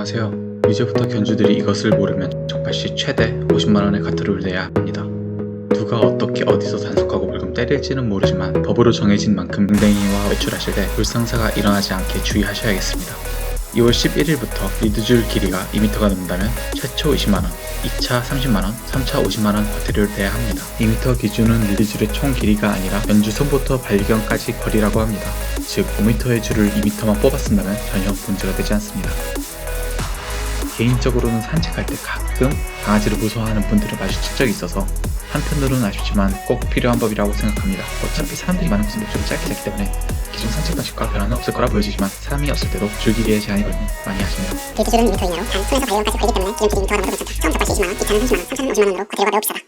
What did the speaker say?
안녕하세요. 이제부터 견주들이 이것을 모르면 적발시 최대 50만원의 과태료를 내야 합니다. 누가 어떻게 어디서 단속하고 벌금 때릴지는 모르지만 법으로 정해진 만큼 댕댕이와 외출하실 때 불상사가 일어나지 않게 주의하셔야겠습니다. 2월 11일부터 리드줄 길이가 2m가 넘는다면 최초 20만원, 2차 30만원, 3차 50만원 과태료를 내야 합니다. 2m 기준은 리드줄의 총 길이가 아니라 연주 손부터 발견까지 거리라고 합니다. 즉 5m의 줄을 2m만 뽑았습니다면 전혀 문제가 되지 않습니다. 개인적으로는 산책할 때 가끔 강아지를 무서워하는 분들을 마주친 적이 있어서 한편으로는 아쉽지만 꼭 필요한 법이라고 생각합니다. 어차피 사람들이 많은 곳은 목적이 짧게 잡기 때문에 기존 산책 방식과 변화는 없을 거라 보여지지만 사람이 없을 때도 줄기계의 제한이 걸린 많이 하시네요. 제 기준은 2m 이내로 단 10에서 100원까지 걸리기 때문에 이런 길이 2m가 넘어도 괜찮다. 처음 접할 때 20만원, 2차는 30만원, 3차는 50만원으로 고대료가 매우 비싸다.